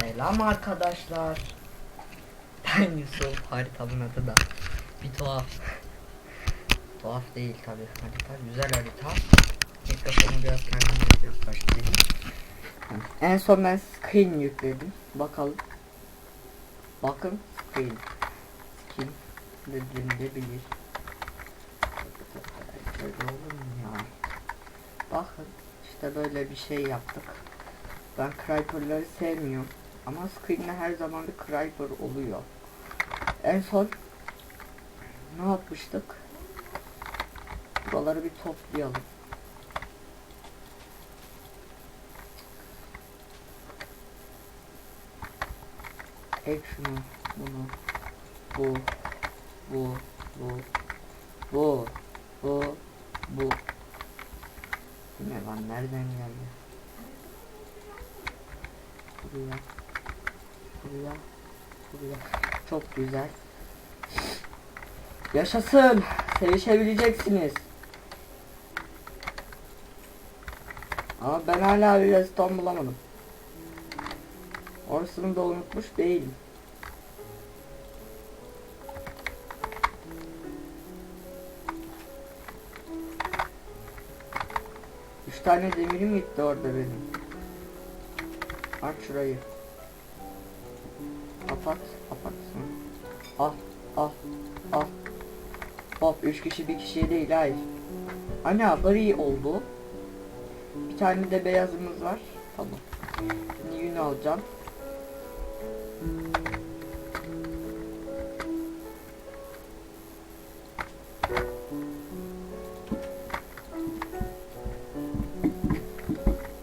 Selam arkadaşlar. Ben Yusuf. Haritamın adı da bir tuhaf. tuhaf değil tabi. Harita güzel harita. Mikrofonu biraz kendim getirip başlayayım. En son ben screen yükledim. Bakalım. Bakın screen. Screen dediğinde bilir. Böyle olur mu ya? Bakın işte böyle bir şey yaptık. Ben Creeper'ları sevmiyorum. Ama Screen'de her zaman bir Creeper oluyor. En son ne yapmıştık? Buraları bir toplayalım. Ek şunu, bunu, bu, bu, bu, bu, bu, bu. Bu ne lan nereden geldi? Buraya. Buraya. Buraya. Çok güzel. Yaşasın. Sevişebileceksiniz. Ama ben hala bir reston bulamadım. Orasını da unutmuş değilim. Üç tane demirim gitti orada benim. Aç şurayı. Kapat, kapat. Hı. Al, al, al. Hop, üç kişi bir kişiye değil, hayır. Ana, gri oldu. Bir tane de beyazımız var. Tamam. Şimdi yün alacağım.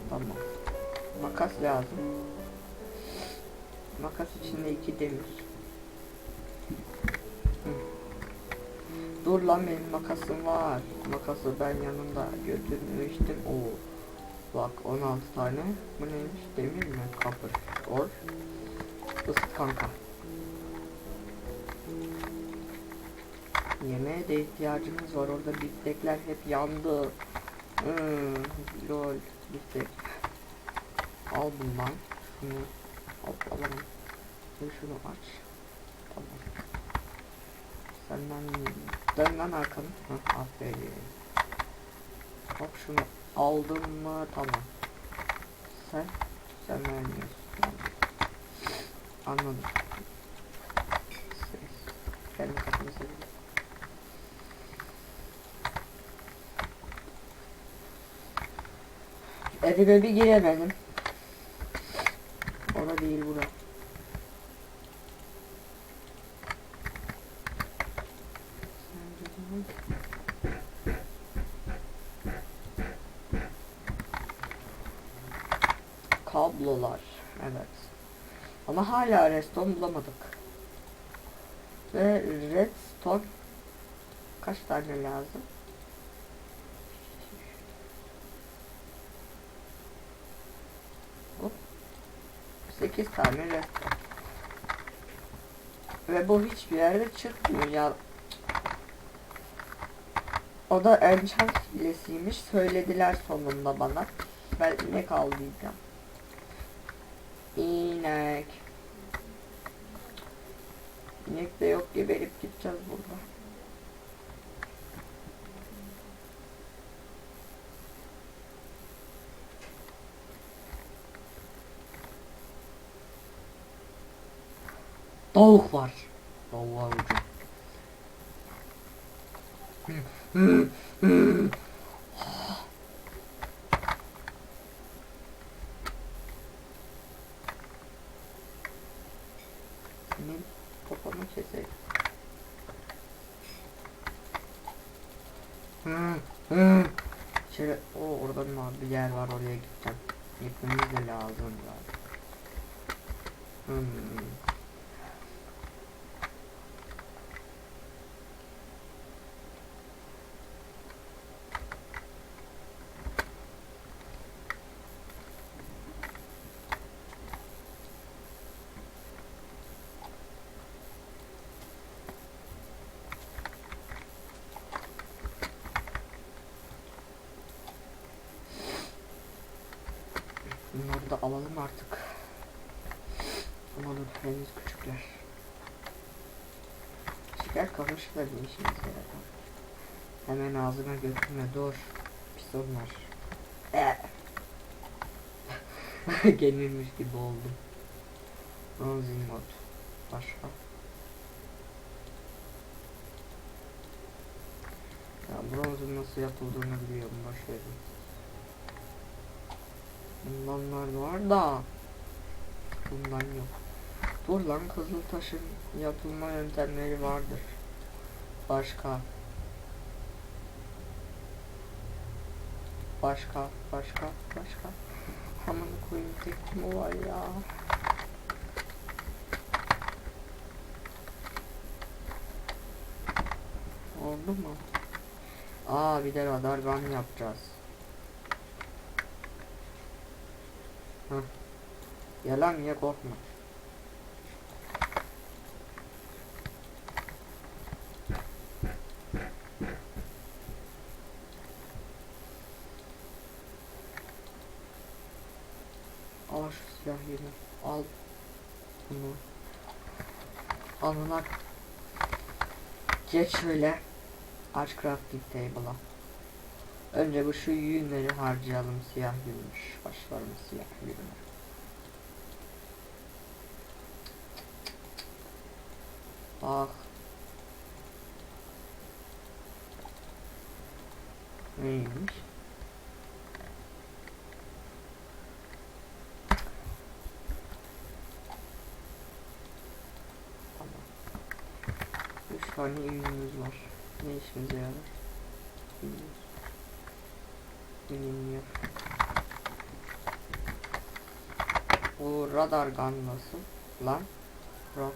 Tamam. Makas lazım. Makas içinde iki demir. Hı. Dur lan benim makasım var. Makası ben yanımda götürmüştüm. Oo. Bak 16 tane. Bu neymiş? Demir mi? Kapır. Or. Isıt kanka. Yemeğe de ihtiyacımız var. Orada biftekler hep yandı. Hmm, lol. Biftek. Al bundan. Şunu hop alalım. Ve şunu aç. Tamam. Senden dön lan arkanı. Hah aferin. Hop şunu aldım mı tamam. Sen sen vermiyorsun. Anladım. Kendi kapını seviyorum. Evime bir giremedim. Ora değil bura. Hala redstone bulamadık. Ve redstone kaç tane lazım? Hop. 8 tane redstone. Ve bu hiçbir yerde çıkmıyor ya. O da enchant hilesiymiş. Söylediler sonunda bana. Ben inek avlayacağım. İnek. İnek de yok geberip gideceğiz burada. Tavuk var. Tavuğa vuracağım. Senin poponu keselim. Hı, hı. Şöyle o orada mı bir yer var oraya gideceğim. Gitmemiz de lazım zaten. Hmm. Bunları da alalım artık. Ama dur henüz küçükler. Şeker kamışı da bir işimize yarar. Hemen ağzına götürme dur. Pis onlar. Eh. Gelirmiş gibi oldum. Bronzing mod. Başka. Ya bronzun nasıl yapıldığını biliyorum verin. Bundanlar var da bundan yok. Dur lan Kızıltaş'ın yapılma yöntemleri vardır. Başka. Başka, başka, başka. Aman koyayım tek mi var ya? Oldu mu? Aa bir de radar gun yapacağız. Hah. Yalan ye korkma. Al şu silah yeri. Al bunu. Anılar. Geç şöyle. Aç crafting table'a. Önce bu şu yünleri harcayalım. Siyah yünmüş. Başlarım siyah yünü. Bak. Neymiş? Tamam. Üç tane ünlümüz var. Ne işimize yarar? Bilmiyoruz. Bilmiyor. Bu radar gun nasıl? Lan. Rox.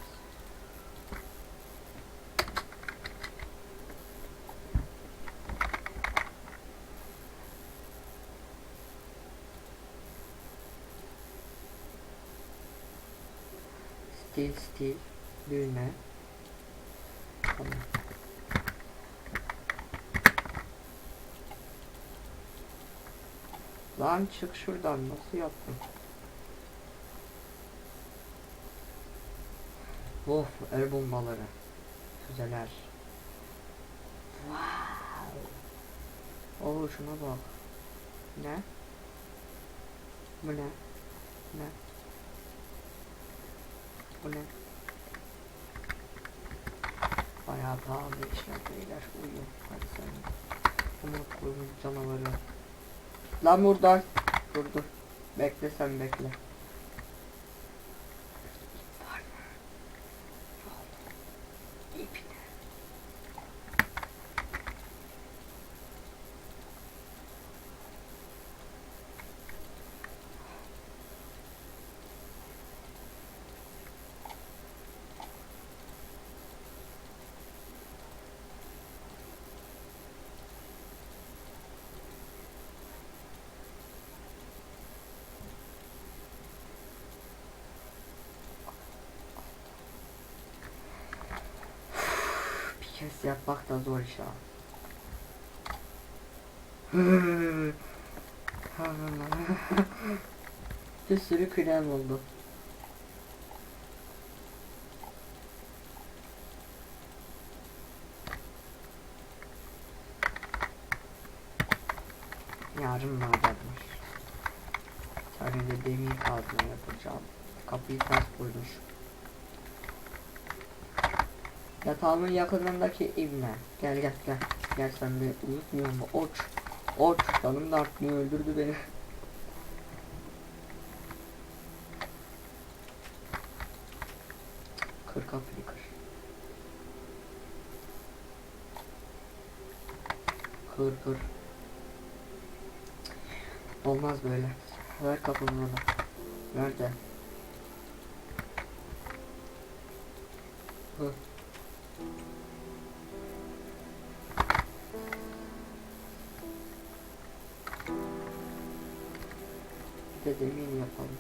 Steel steel düğme. Tamam. Lan çık şuradan nasıl yaptın? Of el bombaları. Güzeller. Wow. Oo şuna bak. Ne? Bu ne? Ne? Bu ne? Bayağı pahalı işler beyler. Uyuyor. Hadi sen. Bunu koymuş canavarı. Lan buradan. Dur dur. Bekle sen bekle. Kez yapmak da zor iş ha. Bir sürü krem oldu. Yarın tane de demir kazma yapacağım. Kapıyı ters koymuş. Yatağımın yakınındaki ibne. Gel gel gel. Gel sen bir unutmuyor mu? Oç. Oç. Canım da artmıyor. Öldürdü beni. Kır kapıyı kır. Kır kır. Olmaz böyle. Ver kapını bana. Nerede? Bir de demin yapalım.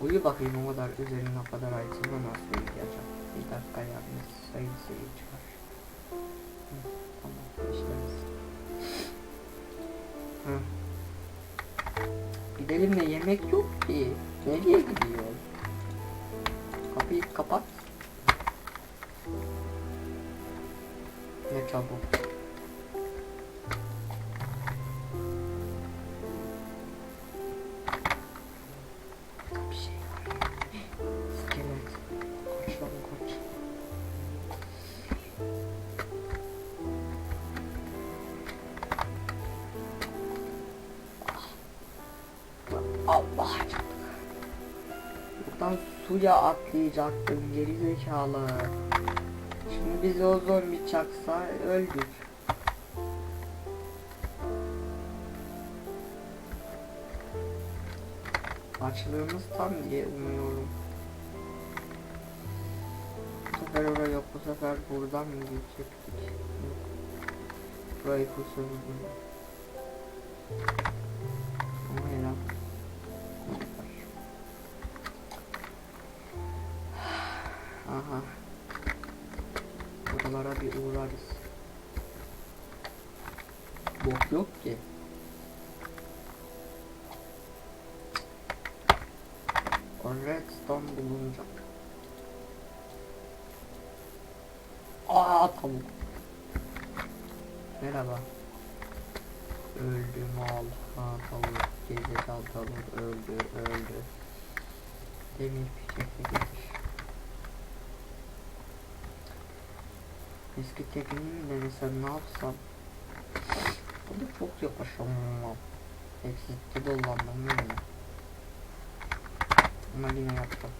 Uyu bakayım o kadar üzerine o kadar aydınla nasıl uyuyacağım. Bir dakika yalnız sayın seyirciler. Hı, Tamam işleriz. Hı. Gidelim de yemek yok ki. Nereye gidiyor? Kapıyı kapat. Ne çabuk. Buradan suya atlayacaktım geri zekalı. Şimdi bizi o zombi çaksa öldük. Açlığımız tam diye umuyorum. Bu sefer oraya yok bu sefer buradan mı geçecektik? Yok. Burayı kusurdu. Aha. Buralara bir uğrarız. Bok yok ki. O redstone bulunacak. Aa tavuk. Merhaba. Öldü mal. Ha tavuk. Gerizekalı tavuk öldü öldü. Demir getir. Eski tekniği mi denesem ne yapsam? Bu da çok yavaş ama. Eksitte dolandım öyle. Ama yine yaptım.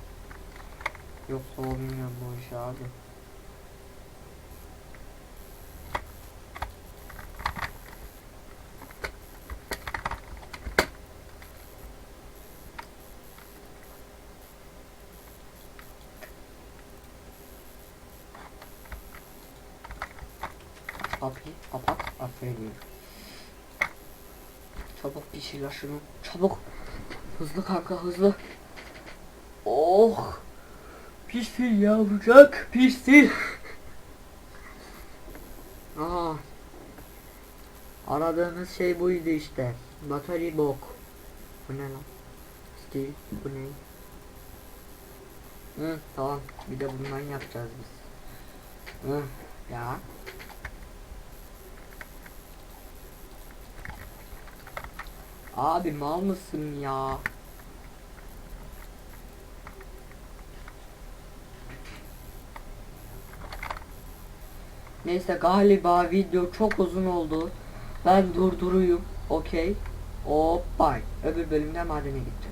Yoksa olmuyor bu iş abi. Kapıyı Aferin. Çabuk pişir la şunu. Çabuk. Hızlı kanka hızlı. Oh. Pişsin yavrucak pişsin. Aa. Aradığınız şey buydu işte. Battery bok. Bu ne lan? Steel bu ne? Hı tamam bir de bundan yapacağız biz. Hı ya. Abi mal mısın ya? Neyse galiba video çok uzun oldu. Ben durduruyum. Okey. Hop bye. Öbür bölümde madene gideceğiz.